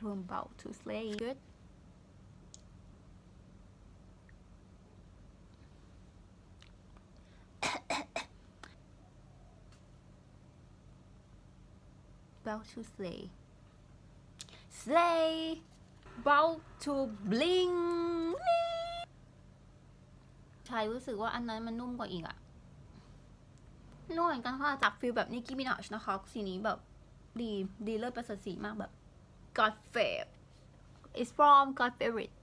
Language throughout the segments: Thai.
I'm about to slay good about to slay slay about to bling ใช่รู้สึกว่าอันนั้นมันนุ่มกว่าอีกอะนุ่มเหมือนกันค่ะจากฟิลแบบนิกกี้มินาชนะคะสีนี้แบบดีดีเลิศประเสริฐสีมากแบบ God favorite is from God favorite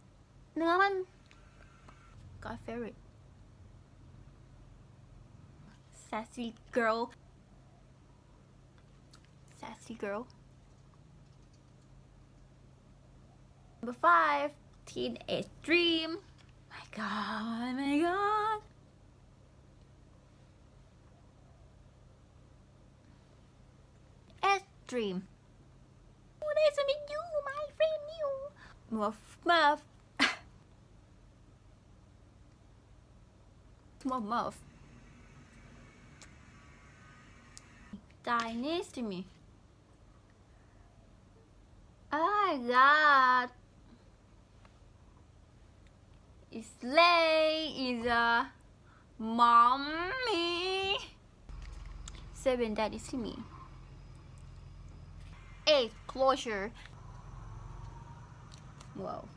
เนื้อมัน God favorite sassy girl sassy girl number five teenage dream my god my god Edge dream Muff, muff. Small muff. Die next to me. Oh my god. It's late. Is a mommy. Seven daddy see me. Eight closure. Whoa.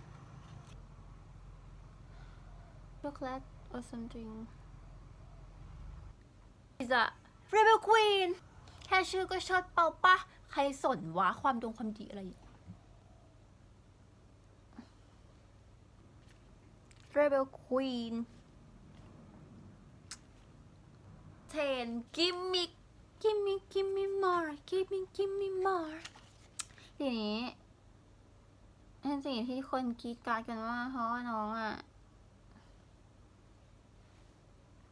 Chocolate or something. Is a Rebel Queen แค่ชื่อก็เชิดเป่าปะใครสนวะความดงความดีอะไร Rebel Queen 10 Give me Give me Give me more Give me Give me more ทีนี้ เป็นสิ่งที่คนคิดการกันว่าเพราะว่าน้องอะ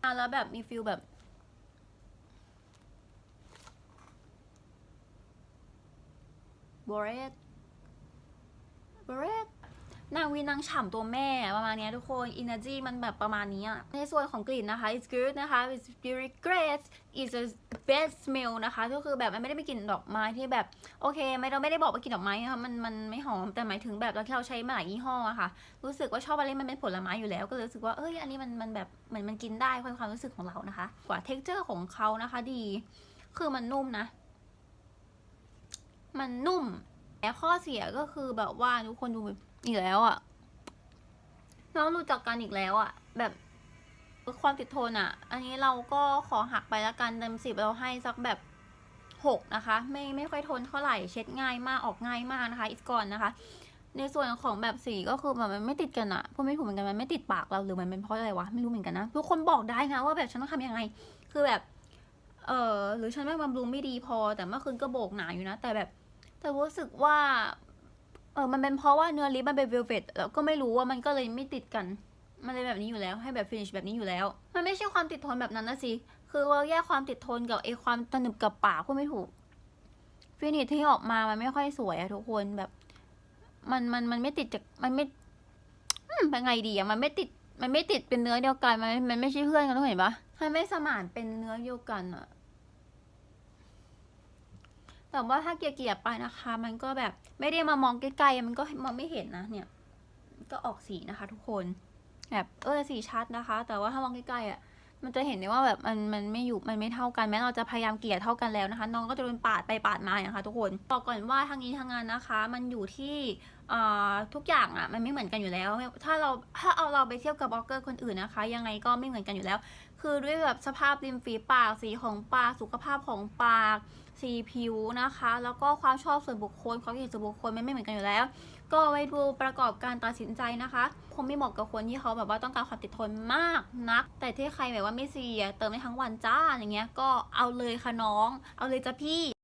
อะแล้วแบบมีฟิลแบบบรดบรด นางวีนางฉ่ำตัวแม่ประมาณนี้ทุกคน energy มันแบบประมาณนี้อะในส่วนของกลิ่นนะคะ it's good นะคะ it's very great it's a best smell นะคะ ก็คือแบบมันไม่ได้เป็นกลิ่นดอกไม้ที่แบบโอเค ไม่เราไม่ได้บอกว่ากลิ่นดอกไม้นะคะมันมันไม่หอมแต่หมายถึงแบบเราที่เราใช้มาหลายยี่ห้ออะค่ะ รู้สึกว่าชอบอะไรมันเป็นผลไม้อยู่แล้ว ก็เลยรู้สึกว่าเอ้ยอันนี้มันมันแบบเหมือนมันกินได้ความความรู้สึกของเรานะคะ กว่า texture ของเขานะคะดี คือมันนุ่มนะ มันนุ่มแต่ข้อเสียก็คือแบบว่าทุกคนดูแบบ อีกแล้วอะน้องรู้จักกันอีกแล้วอะแบบความติดทนอะอันนี้เราก็ขอหักไปละกันเต็มสิบเราให้สักแบบหกนะคะ ไม่ไม่ค่อยทนเท่าไหร่เช็ดง่ายมากออกง่ายมากนะคะอีกก่อนนะคะ ในส่วนของแบบสีก็คือแบบมันไม่ติดกันอะพูดไม่ถูกเหมือนกันมันไม่ติดปากเราหรือมันเป็นเพราะอะไรวะไม่รู้เหมือนกันนะทุกคนบอกได้นะว่าแบบฉันต้องทำยังไง คือแบบเออหรือฉันไม่บำรุงไม่ดีพอ แต่เมื่อคืนก็โบกหนาอยู่นะ แต่แบบ แต่รู้สึกว่า เออมันเป็นเพราะว่าเนื้อลิปมันเป็นเวลเวตแล้วก็ไม่รู้ว่ามันก็เลยไม่ติดกัน มันเลยแบบนี้อยู่แล้ว ให้แบบฟินิชแบบนี้อยู่แล้ว มันไม่ใช่ความติดทนแบบนั้นนะสิ คือเราแยกความติดทนกับไอความตนึบกับปากพูดไม่ถูก ฟินิชที่ออกมามันไม่ค่อยสวยอะทุกคนแบบ มันมันมันไม่ติดจากมันไม่เป็นไงดีอะมันไม่ติด มันไม่ติดเป็นเนื้อเดียวกัน มันมันไม่ใช่เพื่อนกันทุกคนเห็นปะมันไม่สมานเป็นเนื้อเดียวกันอะ แต่ว่าถ้าเกลี่ยไปนะคะ มันก็แบบไม่ได้มามองใกล้ๆมันก็มองไม่เห็นนะเนี่ย ก็ออกสีนะคะ ทุกคน แบบเออสีชัดนะคะ แต่ว่าถ้ามองใกล้ๆอะมันจะเห็นได้ว่าแบบมันมันไม่อยู่มันไม่เท่ากันแม้เราจะพยายามเกลี่ยเท่ากันแล้วนะคะ น้องก็จะโดนปาดไปปาดมานะคะทุกคนบอกก่อนว่าทางนี้ทางงานนะคะ มันอยู่ที่อ่าทุกอย่างอะมันไม่เหมือนกันอยู่แล้ว ถ้าเราถ้าเอาเราไปเทียบกับบล็อกเกอร์คนอื่นนะคะ ยังไงก็ไม่เหมือนกันอยู่แล้ว คือด้วยแบบสภาพริมฝีปากสีของปากสุขภาพของปาก สีผิวนะคะ แล้วก็ความชอบส่วนบุคคลความคิดส่วนบุคคลมันไม่เหมือนกันอยู่แล้ว ก็ไว้ดูประกอบการตัดสินใจนะคะคงไม่เหมาะกับคนที่เขาแบบว่าต้องการความติดทนมากนัก แต่ที่ใครแบบว่าไม่เสียเติมได้ทั้งวันจ้าอย่างเงี้ยก็เอาเลยค่ะน้อง เอาเลยจ้ะพี่